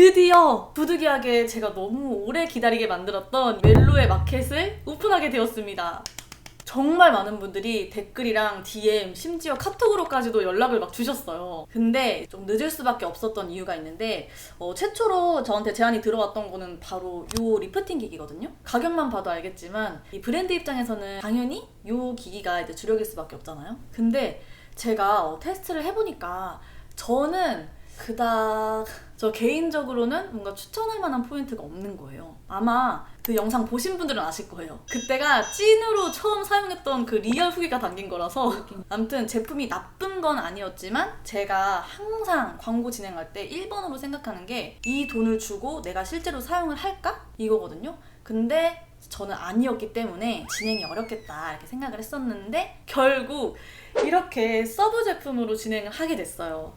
드디어 부득이하게 제가 너무 오래 기다리게 만들었던 멜로의 마켓을 오픈하게 되었습니다. 정말 많은 분들이 댓글이랑 DM, 심지어 카톡으로까지도 연락을 막 주셨어요. 근데 좀 늦을 수밖에 없었던 이유가 있는데, 어, 최초로 저한테 제안이 들어왔던 거는 바로 요 리프팅 기기거든요? 가격만 봐도 알겠지만, 이 브랜드 입장에서는 당연히 요 기기가 이제 주력일 수밖에 없잖아요? 근데 제가 어, 테스트를 해보니까, 저는 그닥 저 개인적으로는 뭔가 추천할 만한 포인트가 없는 거예요. 아마 그 영상 보신 분들은 아실 거예요. 그때가 찐으로 처음 사용했던 그 리얼 후기가 담긴 거라서 아무튼 제품이 나쁜 건 아니었지만 제가 항상 광고 진행할 때 1번으로 생각하는 게 이 돈을 주고 내가 실제로 사용을 할까? 이거거든요. 근데 저는 아니었기 때문에 진행이 어렵겠다 이렇게 생각을 했었는데 결국 이렇게 서브 제품으로 진행을 하게 됐어요.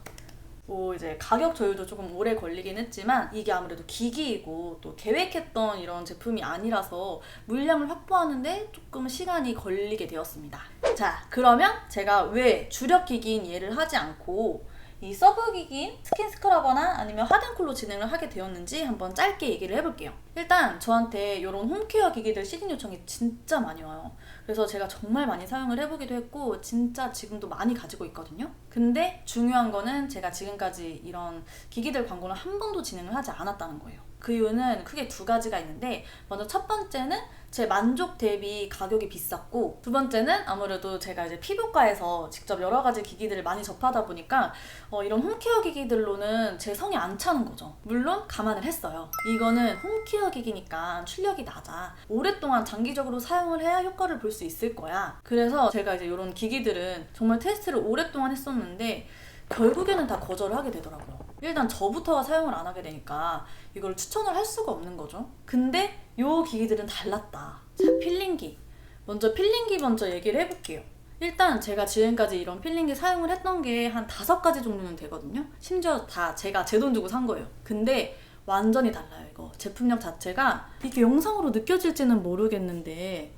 뭐 이제 가격 조율도 조금 오래 걸리긴 했지만 이게 아무래도 기기이고 또 계획했던 이런 제품이 아니라서 물량을 확보하는데 조금 시간이 걸리게 되었습니다. 자, 그러면 제가 왜 주력 기기인 얘를 하지 않고 이 서브 기기인 스킨 스크러버나 아니면 하드쿨로 진행을 하게 되었는지 한번 짧게 얘기를 해볼게요. 일단 저한테 이런 홈케어 기기들 시즌 요청이 진짜 많이 와요. 그래서 제가 정말 많이 사용을 해보기도 했고 진짜 지금도 많이 가지고 있거든요. 근데 중요한 거는 제가 지금까지 이런 기기들 광고를 한 번도 진행을 하지 않았다는 거예요. 그 이유는 크게 두 가지가 있는데 먼저 첫 번째는 제 만족 대비 가격이 비쌌고 두 번째는 아무래도 제가 이제 피부과에서 직접 여러 가지 기기들을 많이 접하다 보니까 어, 이런 홈케어 기기들로는 제 성이 안 차는 거죠. 물론 감안을 했어요. 이거는 홈케어 기기니까 출력이 낮아. 오랫동안 장기적으로 사용을 해야 효과를 볼수 있을 거야. 그래서 제가 이제 이런 기기들은 정말 테스트를 오랫동안 했었는데 결국에는 다 거절을 하게 되더라고요. 일단 저부터가 사용을 안 하게 되니까 이걸 추천을 할 수가 없는 거죠. 근데 요 기기들은 달랐다. 자, 필링기. 먼저 필링기 먼저 얘기를 해볼게요. 일단 제가 지금까지 이런 필링기 사용을 했던 게 한 다섯 가지 종류는 되거든요. 심지어 다 제가 제 돈 주고 산 거예요. 근데 완전히 달라요, 이거. 제품력 자체가 이게 영상으로 느껴질지는 모르겠는데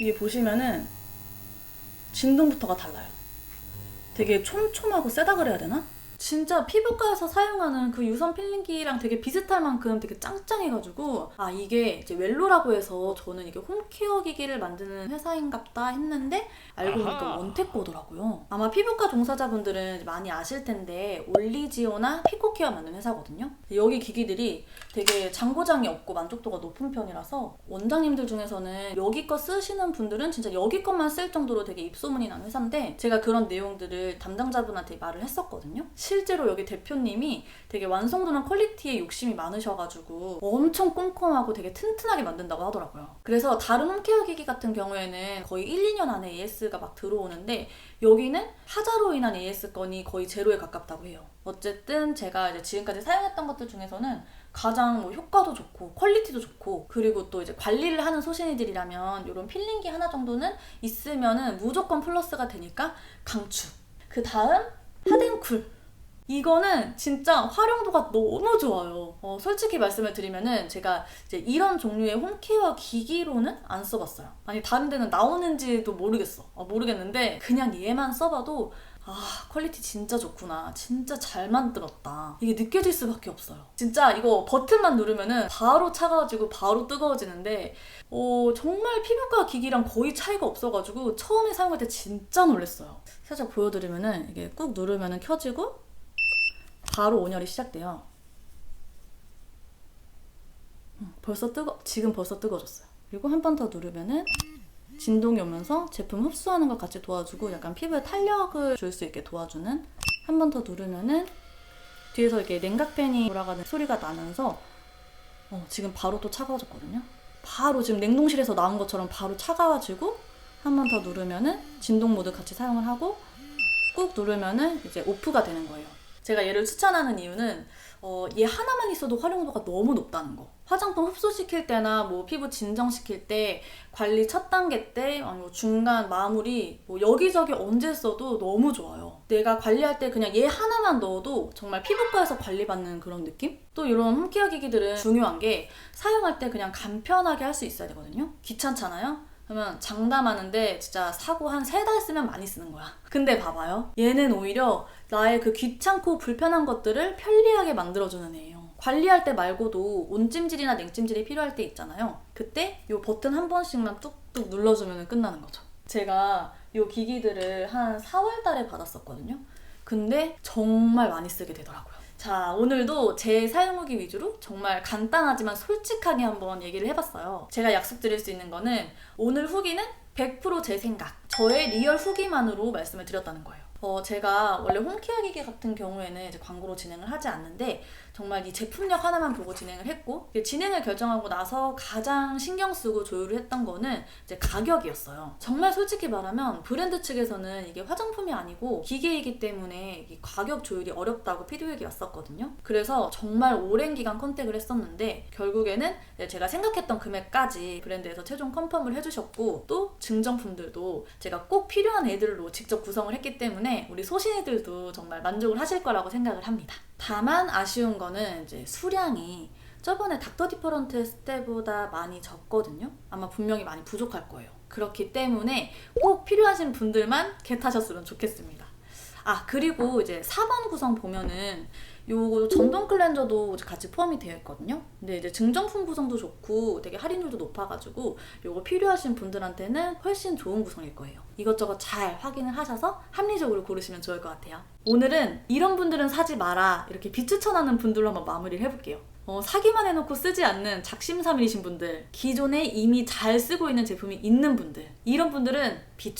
이게 보시면은 진동부터가 달라요. 되게 촘촘하고 세다 그래야 되나? 진짜 피부과에서 사용하는 그 유선 필링기랑 되게 비슷할 만큼 되게 짱짱해가지고 아 이게 이제 웰로라고 해서 저는 이게 홈케어 기기를 만드는 회사인갑다 했는데 알고 보니까 아하. 원택보더라고요. 아마 피부과 종사자분들은 많이 아실 텐데 올리지오나 피코케어 만드는 회사거든요. 여기 기기들이 되게 장고장이 없고 만족도가 높은 편이라서 원장님들 중에서는 여기 거 쓰시는 분들은 진짜 여기 것만 쓸 정도로 되게 입소문이 난 회사인데 제가 그런 내용들을 담당자분한테 말을 했었거든요. 실제로 여기 대표님이 되게 완성도나 퀄리티에 욕심이 많으셔가지고 엄청 꼼꼼하고 되게 튼튼하게 만든다고 하더라고요. 그래서 다른 홈케어 기기 같은 경우에는 거의 1, 2년 안에 AS가 막 들어오는데 여기는 하자로 인한 AS 건이 거의 제로에 가깝다고 해요. 어쨌든 제가 이제 지금까지 사용했던 것들 중에서는 가장 뭐 효과도 좋고 퀄리티도 좋고 그리고 또 이제 관리를 하는 소신이들이라면 이런 필링기 하나 정도는 있으면은 무조건 플러스가 되니까 강추. 그 다음 하덴쿨. 이거는 진짜 활용도가 너무 좋아요. 어, 솔직히 말씀을 드리면은 제가 이제 이런 종류의 홈케어 기기로는 안 써봤어요. 아니 다른 데는 나오는지도 모르겠어. 어, 모르겠는데 그냥 얘만 써봐도 아 퀄리티 진짜 좋구나. 진짜 잘 만들었다. 이게 느껴질 수밖에 없어요. 진짜 이거 버튼만 누르면은 바로 차가워지고 바로 뜨거워지는데 어, 정말 피부과 기기랑 거의 차이가 없어가지고 처음에 사용할 때 진짜 놀랐어요. 살짝 보여드리면은 이게 꾹 누르면은 켜지고 바로 온열이 시작돼요. 음, 벌써 뜨거, 지금 벌써 뜨거워졌어요. 그리고 한 번 더 누르면은 진동이 오면서 제품 흡수하는 것 같이 도와주고 약간 피부에 탄력을 줄 수 있게 도와주는 한 번 더 누르면은 뒤에서 이렇게 냉각팬이 돌아가는 소리가 나면서 어, 지금 바로 또 차가워졌거든요. 바로 지금 냉동실에서 나온 것처럼 바로 차가워지고 한 번 더 누르면은 진동 모드 같이 사용을 하고 꾹 누르면은 이제 오프가 되는 거예요. 제가 얘를 추천하는 이유는 어, 얘 하나만 있어도 활용도가 너무 높다는 거. 화장품 흡수시킬 때나 뭐 피부 진정시킬 때 관리 첫 단계 때 아니 면 중간 마무리 뭐 여기저기 언제 써도 너무 좋아요. 내가 관리할 때 그냥 얘 하나만 넣어도 정말 피부과에서 관리받는 그런 느낌? 또 이런 홈케어 기기들은 중요한 게 사용할 때 그냥 간편하게 할 수 있어야 되거든요. 귀찮잖아요. 그러면 장담하는데 진짜 사고 한 세 달 쓰면 많이 쓰는 거야. 근데 봐봐요. 얘는 오히려 나의 그 귀찮고 불편한 것들을 편리하게 만들어주는 애예요. 관리할 때 말고도 온찜질이나 냉찜질이 필요할 때 있잖아요. 그때 이 버튼 한 번씩만 뚝뚝 눌러주면 끝나는 거죠. 제가 이 기기들을 한 4월 달에 받았었거든요. 근데 정말 많이 쓰게 되더라고요. 자, 오늘도 제 사용 후기 위주로 정말 간단하지만 솔직하게 한번 얘기를 해봤어요. 제가 약속드릴 수 있는 거는 오늘 후기는 100%제 생각, 저의 리얼 후기만으로 말씀을 드렸다는 거예요. 어, 제가 원래 홈케어 기기 같은 경우에는 이제 광고로 진행을 하지 않는데 정말 이 제품력 하나만 보고 진행을 했고 진행을 결정하고 나서 가장 신경 쓰고 조율을 했던 거는 이제 가격이었어요. 정말 솔직히 말하면 브랜드 측에서는 이게 화장품이 아니고 기계이기 때문에 이 가격 조율이 어렵다고 피드백이 왔었거든요. 그래서 정말 오랜 기간 컨택을 했었는데 결국에는 제가 생각했던 금액까지 브랜드에서 최종 컨펌을 해주셨고 또 증정품들도 제가 꼭 필요한 애들로 직접 구성을 했기 때문에 우리 소신이들도 정말 만족을 하실 거라고 생각을 합니다. 다만 아쉬운 거는 이제 수량이 저번에 닥터 디퍼런트 때보다 많이 적거든요. 아마 분명히 많이 부족할 거예요. 그렇기 때문에 꼭 필요하신 분들만 겟하셨으면 좋겠습니다. 아 그리고 이제 4번 구성 보면은 요거 전동 클렌저도 같이 포함이 되어 있거든요. 근데 이제 증정품 구성도 좋고 되게 할인율도 높아가지고 요거 필요하신 분들한테는 훨씬 좋은 구성일 거예요. 이것저것 잘 확인을 하셔서 합리적으로 고르시면 좋을 것 같아요. 오늘은 이런 분들은 사지 마라 이렇게 비추천하는 분들로 한번 마무리를 해볼게요. 어, 사기만 해놓고 쓰지 않는 작심삼일이신 분들, 기존에 이미 잘 쓰고 있는 제품이 있는 분들, 이런 분들은 비추